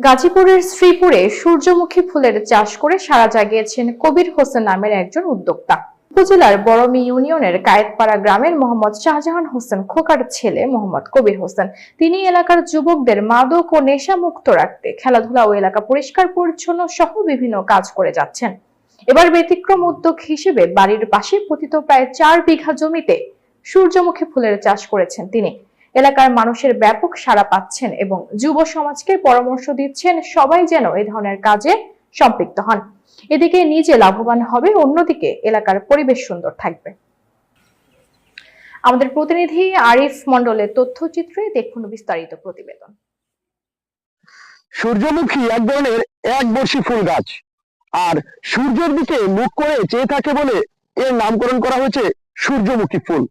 গাজীপুরের শ্রীপুরে সূর্যমুখী ফুলের চাষ করে সারা জাগিয়েছেন কবির হোসেন নামের একজন উদ্যোক্তা। উপজেলার বড়মি ইউনিয়নের কায়েতপাড়া গ্রামের মোহাম্মদ শাহজাহান হোসেন খোকার ছেলে মোহাম্মদ কবির হোসেন। তিনি এলাকার যুবকদের মাদক ও নেশা মুক্ত রাখতে খেলাধুলা ও এলাকা পরিষ্কার পরিচ্ছন্ন সহ বিভিন্ন কাজ করে যাচ্ছেন। এবার ব্যতিক্রম উদ্যোগ হিসেবে বাড়ির পাশে পতিত প্রায় চার বিঘা জমিতে সূর্যমুখী ফুলের চাষ করেছেন তিনি। এলাকার মানুষের ব্যাপক সাড়া পাচ্ছেন এবং যুব সমাজকে পরামর্শ দিচ্ছেন সবাই যেন এ ধরনের কাজে সম্পৃক্ত হন। এদিকে নিজে লাভবান হবে, অন্যদিকে এলাকার পরিবেশ সুন্দর থাকবে। আমাদের প্রতিনিধি আরিফ মন্ডলের তথ্যচিত্রে দেখুন বিস্তারিত প্রতিবেদন। সূর্যমুখী এক ধরনের এক বর্ষী ফুল গাছ। আর সূর্যের দিকে মুখ করে চেয়ে থাকে বলে এর নামকরণ করা হয়েছে সূর্যমুখী ফুল।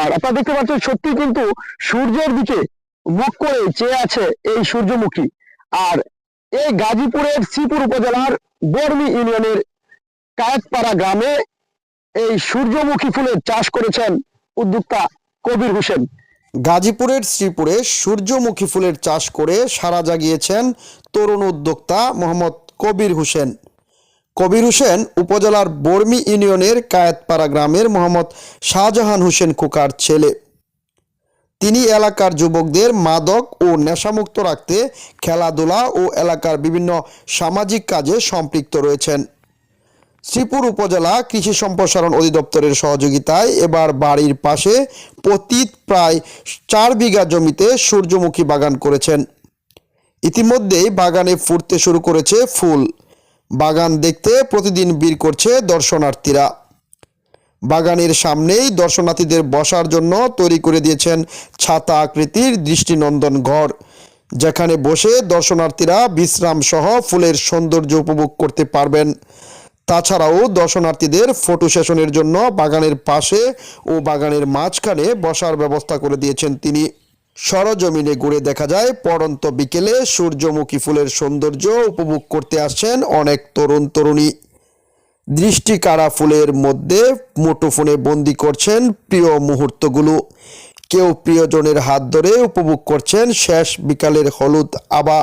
আর আপনারা দেখতে পাচ্ছেন সত্যি কিন্তু সূর্যের দিকে মুখ করে চেয়ে আছে এই সূর্যমুখী। আর এই গাজীপুরের শ্রীপুর উপজেলার বর্মি ইউনিয়নের কায়েতপাড়া গ্রামে এই সূর্যমুখী ফুলের চাষ করেছেন উদ্যোক্তা কবির হোসেন। গাজীপুরের শ্রীপুরে সূর্যমুখী ফুলের চাষ করে সারা জাগিয়েছেন তরুণ উদ্যোক্তা মোহাম্মদ কবির হোসেন। কবির হোসেন উপজেলার বর্মি ইউনিয়নের কায়েতপাড়া গ্রামের মোহাম্মদ শাহজাহান হোসেন খোকার ছেলে। তিনি এলাকার যুবকদের মাদক ও নেশামুক্ত রাখতে খেলাধুলা ও এলাকার বিভিন্ন সামাজিক কাজে সম্পৃক্ত রয়েছেন। শ্রীপুর উপজেলা কৃষি সম্প্রসারণ অধিদপ্তরের সহযোগিতায় এবার বাড়ির পাশে পতিত প্রায় চার বিঘা জমিতে সূর্যমুখী বাগান করেছেন। ইতিমধ্যেই বাগানে ফুটতে শুরু করেছে ফুল। বাগান দেখতে প্রতিদিন ভিড় করছে দর্শনার্থীরা। বাগানের সামনেই দর্শনার্থীদের বসার জন্য তৈরি করে দিয়েছেন ছাতা আকৃতির দৃষ্টিনন্দন ঘর, যেখানে বসে দর্শনার্থীরা বিশ্রাম সহ ফুলের সৌন্দর্য উপভোগ করতে পারবেন। তাছাড়াও দর্শনার্থীদের ফটো সেশনের জন্য বাগানের পাশে ও বাগানের মাঝখানে বসার ব্যবস্থা করে দিয়েছেন তিনি। সরজমিনে ঘুরে দেখা যায়, পড়ন্ত বিকেলে সূর্যমুখী ফুলের সৌন্দর্য উপভোগ করতে আসছেন অনেক তরুণ তরুণী। দৃষ্টি কাড়া ফুলের মধ্যে মুঠোফোনে বন্দি করছেন প্রিয় মুহূর্তগুলো। কেউ প্রিয়জনের হাত ধরে উপভোগ করছেন শেষ বিকালের হলুদ আবা।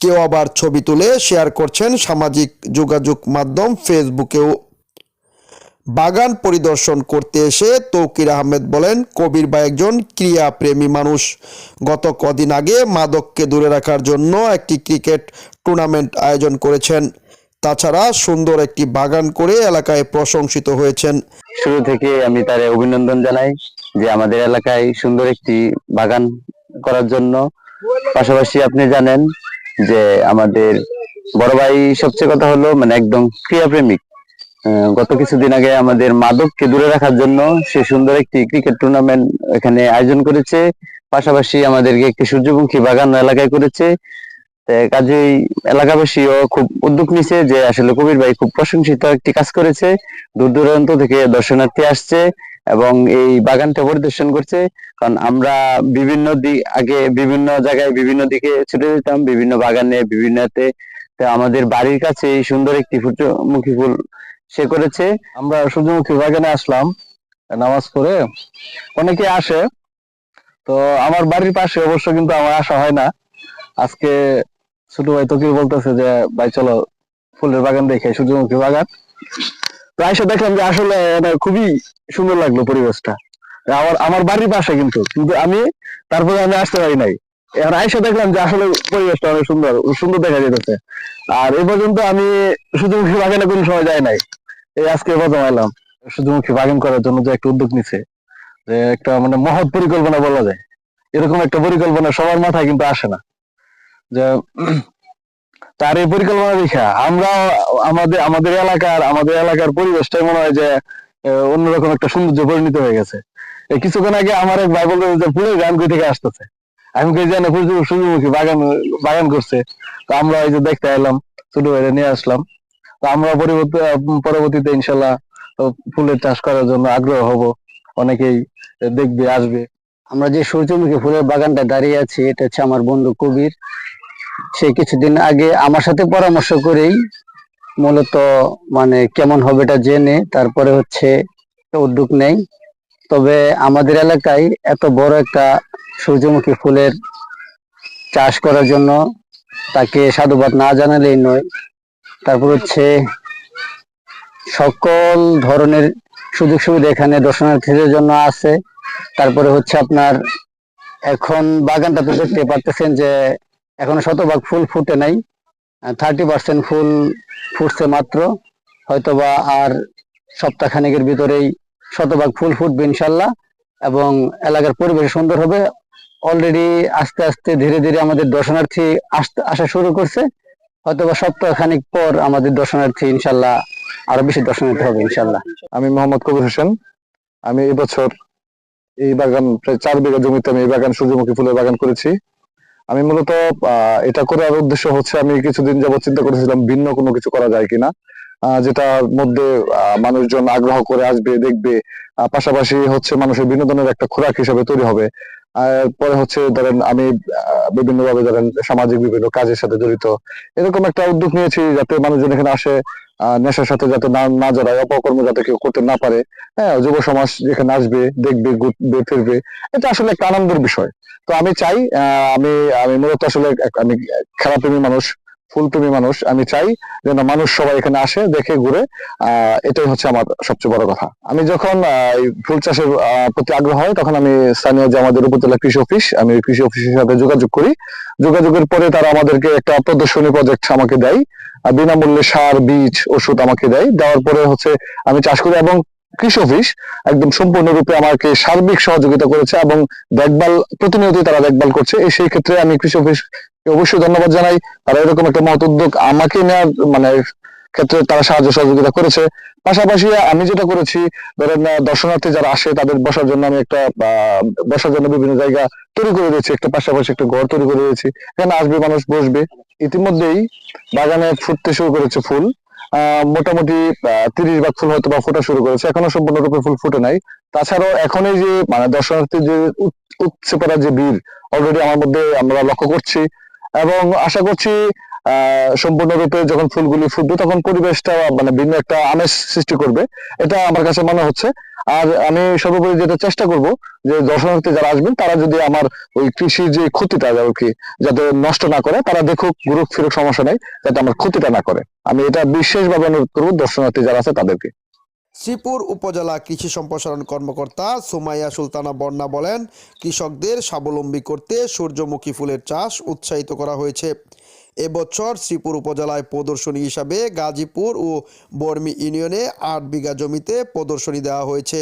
কেউ আবার ছবি তুলে শেয়ার করছেন সামাজিক যোগাযোগ মাধ্যম ফেসবুকেও। বাগান পরিদর্শন করতে এসে তৌকির আহমেদ বলেন, কবির বা একজন ক্রিয়াপ্রেমী মানুষ। গত কদিন আগে মাদককে দূরে রাখার জন্য একটি ক্রিকেট টুর্নামেন্ট আয়োজন করেছেন। তাছাড়া সুন্দর একটি বাগান করে এলাকায় প্রশংসিত হয়েছেন। শুরু থেকে আমি তার অভিনন্দন জানাই যে আমাদের এলাকায় সুন্দর একটি বাগান করার জন্য। পাশাপাশি আপনি জানেন যে আমাদের বড় ভাই সবচেয়ে কথা হলো মানে একদম ক্রিয়াপ্রেমিক। গত কিছুদিন আগে আমাদের মাদককে দূরে রাখার জন্য সে সুন্দর একটি ক্রিকেট টুর্নামেন্ট এখানে আয়োজন করেছে। পাশাপাশি আমাদেরকে একটি সূর্যমুখী বাগান এলাকায় করেছে। কাজেই এলাকাবাসীও খুব উদ্যোগ নিছে যে আসলে কবির ভাই খুব প্রশংসিত একটি কাজ করেছে। দূর দূরান্ত থেকে দর্শনার্থী আসছে এবং এই বাগানটা পরিদর্শন করছে। কারণ আমরা বিভিন্ন দিক আগে বিভিন্ন জায়গায় বিভিন্ন দিকে ছুটে যেতাম, বিভিন্ন বাগানে বিভিন্নতে আমাদের বাড়ির কাছে এই সুন্দর একটি সূর্যমুখী ফুল সে করেছে। আমরা সূর্যমুখী বাগানে আসলাম, নামাজ পড়ে। অনেকে আসে। তো আমার বাড়ির পাশে অবশ্য কিন্তু আমার আসা হয় না। আজকে ছোট ভাই তোকে বলতেছে যে, ভাই, চলো ফুলের বাগান দেখে সূর্যমুখী বাগান। তো এসে দেখলাম যে আসলে খুবই সুন্দর লাগল পরিবেশটা। আমার আমার বাড়ির পাশে কিন্তু কিন্তু আমি তারপরে আমি আসতে পারি নাই। এখন আইসা দেখলাম যে আসলে পরিবেশটা অনেক সুন্দর সুন্দর দেখা যেতেছে আর এ পর্যন্ত আমি সূর্যমুখী বাগানে কোনো সময় যাই নাই। এই আজকে প্রথম এলাম সূর্যমুখী বাগান করার জন্য যে একটা উদ্যোগ নিছে, যে একটা মানে মহৎ পরিকল্পনা বলা যায়। এরকম একটা পরিকল্পনা সবার মাথায় কিন্তু আসে না। যে তার এই পরিকল্পনা দেখা আমরা আমাদের আমাদের এলাকার আমাদের এলাকার পরিবেশটাই মনে হয় যে অন্যরকম একটা সৌন্দর্য পরিণত হয়ে গেছে। কিছুক্ষণ আগে আমার এক ভাই বলতেছে যে ফুলের গান কই থেকে আসতেছে। আমি কই জানি সূর্যমুখী বাগান বাগান করছে। তো আমরা এই যে দেখতে এলাম, ছোট ভাইরা নিয়ে আসলাম। আমরা পরবর্তী পরবর্তীতে ইনশাল্লাহ ফুলের চাষ করার জন্য আগ্রহ হব। অনেকেই দেখবে, আসবে। আমরা যে সূর্যমুখী ফুলের বাগানটা দাঁড়িয়ে আছি, এটা হচ্ছে আমার বন্ধু কবির। সে কিছুদিন আগে আমার সাথে পরামর্শ করেই মূলত মানে কেমন হবে এটা জেনে তারপরে হচ্ছে উদ্যোগ নেই। তবে আমাদের এলাকায় এত বড় একটা সূর্যমুখী ফুলের চাষ করার জন্য তাকে সাধুবাদ না জানালেই নয়। তারপর হচ্ছে সকল ধরনের সুযোগ সুবিধা এখানে দর্শনার্থীদের জন্য আছে। তারপরে হচ্ছে আপনার এখন বাগানটা তো দেখতে পারতেছেন যে এখনও শতভাগ ফুল ফুটে নাই। থার্টি পার্সেন্ট ফুল ফুটছে মাত্র। হয়তোবা আর সপ্তাহখানেকের ভিতরেই শতভাগ ফুল ফুটবে ইনশাল্লাহ এবং এলাকার পরিবেশ সুন্দর হবে। অলরেডি আস্তে আস্তে ধীরে ধীরে আমাদের দর্শনার্থী আসতে আসা শুরু করছে। হয়তোবা সপ্তাহ খানিক পর আমাদের দর্শনার্থী ইনশাল্লাহ আরও বেশি দর্শনার্থী হবে ইনশাল্লাহ। আমি মোহাম্মদ কবির হোসেন। আমি এবছর এই বাগান, প্রায় চার বিঘা জমিতে আমি এই বাগান সূর্যমুখী ফুলের বাগান করেছি। আমি মূলত এটা করার উদ্দেশ্য হচ্ছে আমি কিছুদিন যাবত চিন্তা করেছিলাম ভিন্ন কোনো কিছু করা যায় কিনা। যেটার মধ্যে মানুষজন আগ্রহ করে আসবে, দেখবে। পাশাপাশি হচ্ছে মানুষের বিনোদনের একটা খোরাক হিসেবে তৈরি হবে। পরে হচ্ছে ধরেন আমি বিভিন্ন ভাবে ধরেন সামাজিক বিভিন্ন কাজের সাথে জড়িত, এরকম একটা উদ্যোগ নিয়েছি যাতে মানুষজন এখানে আসে নেশার সাথে যাতে না না জড়ায়, অপকর্ম যাতে কেউ করতে না পারে। হ্যাঁ যুব সমাজ যেখানে আসবে, দেখবে, ঘুরবে, ফিরবে, এটা আসলে একটা আনন্দের বিষয়। তো আমি চাই আমি আমি মূলত আসলে আমি খেলাপ্রেমী মানুষ ফুলপ্রেমী মানুষ, আমি চাই যেন মানুষ সবাই এখানে আসে, দেখে, ঘুরে। এটাই হচ্ছে আমার সবচেয়ে বড় কথা। আমি যখন ফুল চাষের প্রতি আগ্রহ হয়, তখন আমি স্থানীয় যে আমাদের উপজেলা কৃষি অফিস, আমি কৃষি অফিসের সাথে যোগাযোগ করি। যোগাযোগের পরে তারা আমাদেরকে একটা প্রদর্শনী প্রজেক্ট আমাকে দেয়। বিনামূল্যে সার, বীজ, ওষুধ আমাকে দেয়। দেওয়ার পরে হচ্ছে আমি চাষ করি এবং কৃষি অফিস একদম সম্পূর্ণরূপে আমাকে সার্বিক সহযোগিতা করেছে এবং দেখভাল, প্রতিনিয়তই তারা দেখভাল করছে। সেই ক্ষেত্রে আমি কৃষি অফিস অবশ্যই ধন্যবাদ জানাই। তারা এরকম একটা মহৎ উদ্যোগ আমাকে নেওয়ার মানে ক্ষেত্রে তারা সাহায্য সহযোগিতা করেছে। পাশাপাশি আমি যেটা করেছি, ধরেন দর্শনার্থী যারা আসে, তাদের বসার জন্য আমি একটা বসার জন্য বিভিন্ন জায়গা তৈরি করে দিয়েছি। একটা পাশাপাশি একটা ঘর তৈরি করে দিয়েছি। এখানে আসবে, মানুষ বসবে। ইতিমধ্যেই বাগানে ফুটতে শুরু করেছে ফুল। মোটামুটি তিরিশ ভাগ ফুল হয়তো বা ফোটা শুরু করেছে। এখনও সম্পূর্ণরূপে ফুল ফুটে নাই। তাছাড়াও এখন এই যে মানে দর্শনার্থী যে উচ- উপচে পড়া যে ভিড় অলরেডি আমার মধ্যে আমরা লক্ষ্য করছি। এবং আশা করছি সম্পূর্ণরূপে যখন ফুলগুলি ফুটবে তখন পরিবেশটা মানে ভিন্ন একটা আমেজ সৃষ্টি করবে। এটা আমার কাছে মনে হচ্ছে। আর আমি সর্বোপরি যেটা চেষ্টা করব যে দর্শনার্থী যারা আসবেন, তারা যদি আমার ওই কৃষির যে ক্ষতিটা আর কি যাতে নষ্ট না করে, তারা দেখুক গ্রুপ ফিরুক, সমস্যা নেই, যাতে আমার ক্ষতিটা না করে। আমি এটা বিশেষভাবে অনুরোধ করব দর্শনার্থী যারা আছে তাদেরকে। শ্রীপুর উপজেলা কৃষি সম্প্রসারণ কর্মকর্তা সুমাইয়া সুলতানা বন্যা বলেন, কৃষকদের স্বাবলম্বী করতে সূর্যমুখী ফুলের চাষ উৎসাহিত করা হয়েছে। এবছর শ্রীপুর উপজেলায় প্রদর্শনী হিসাবে গাজীপুর ও বর্মি ইউনিয়নে আট বিঘা জমিতে প্রদর্শনী দেওয়া হয়েছে।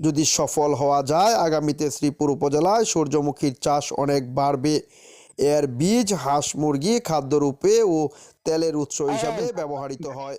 যদি সফল হওয়া যায়, আগামীতে শ্রীপুর উপজেলায় সূর্যমুখীর চাষ অনেক বাড়বে। এর বীজ, হাঁস মুরগি, খাদ্যরূপে ও তেলের উৎস হিসাবে ব্যবহৃত হয়।